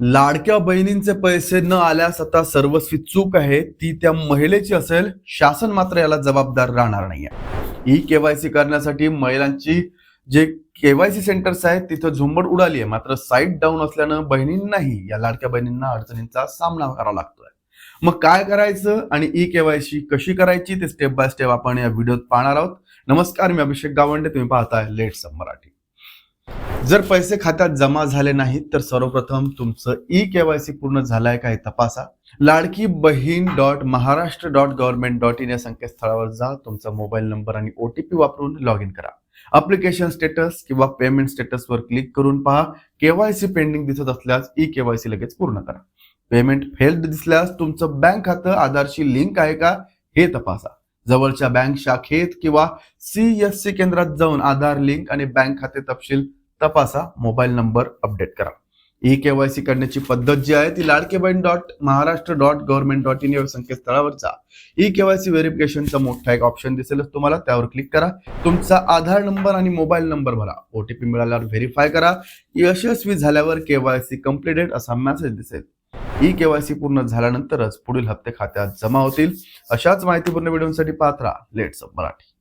लाडक्या बहिणींचे पैसे न आल्यास आता सर्वस्वी चूक आहे ती त्या महिलेची असेल शासन मात्र याला जबाबदार राहणार नाहीये. ई केवायसी करण्यासाठी महिलांची जे केवायसी सेंटर्स आहेत तिथं झुंबड उडाली आहे. मात्र साईट डाऊन असल्यानं बहिणींनाही या लाडक्या बहिणींना अडचणींचा सामना करावा लागतोय. मग काय करायचं आणि ई केवायसी कशी करायची ते स्टेप बाय स्टेप आपण या व्हिडिओत पाहणार आहोत. नमस्कार मी अभिषेक गावंडे तुम्ही पाहताय लेट मराठी. जर पैसे खात्यात जमा झाले नाहीत तर सर्वप्रथम तुमचं ई केवायसी पूर्ण झालंय का हे तपासा. Ladki Bahin dot Maharashtra dot government dot in या संकेतस्थळावर जा तुमचा मोबाईल नंबर आणि ओ टी पी वापरून लॉग इन करा. अप्लिकेशन स्टेटस किंवा पेमेंट स्टेटसवर क्लिक करून पहा. केवायसी पेंडिंग दिसत असल्यास ई केवायसी लगेच पूर्ण करा. पेमेंट फेल्ड दिसल्यास तुमचं बँक खातं आधारशी लिंक आहे का हे तपासा. जवळच्या बँक शाखेत किंवा सी एस सी केंद्रात जाऊन आधार लिंक आणि बँक खाते तपशील तपासा मोबाईल नंबर अपडेट करा. ई केवायसी करण्याची पद्धत जी आहे ती Ladke Bahin dot Maharashtra dot government dot in या संकेतस्थळावर ई केवायसी व्हेरिफिकेशनचा मोठा एक ऑप्शन दिसेलच तुम्हाला त्यावर क्लिक करा. तुमचा आधार नंबर आणि मोबाईल नंबर भरा. ओटीपी मिळाल्यावर व्हेरीफाय करा. यशस्वी झाल्यावर केवायसी कम्प्लिटेड असा मेसेज दिसेल. ई केवायसी पूर्ण झाल्यानंतरच पुढील हप्ते खात्यात जमा होतील. अशाच माहितीपूर्ण व्हिडिओसाठी पात्रा लेट्स मराठी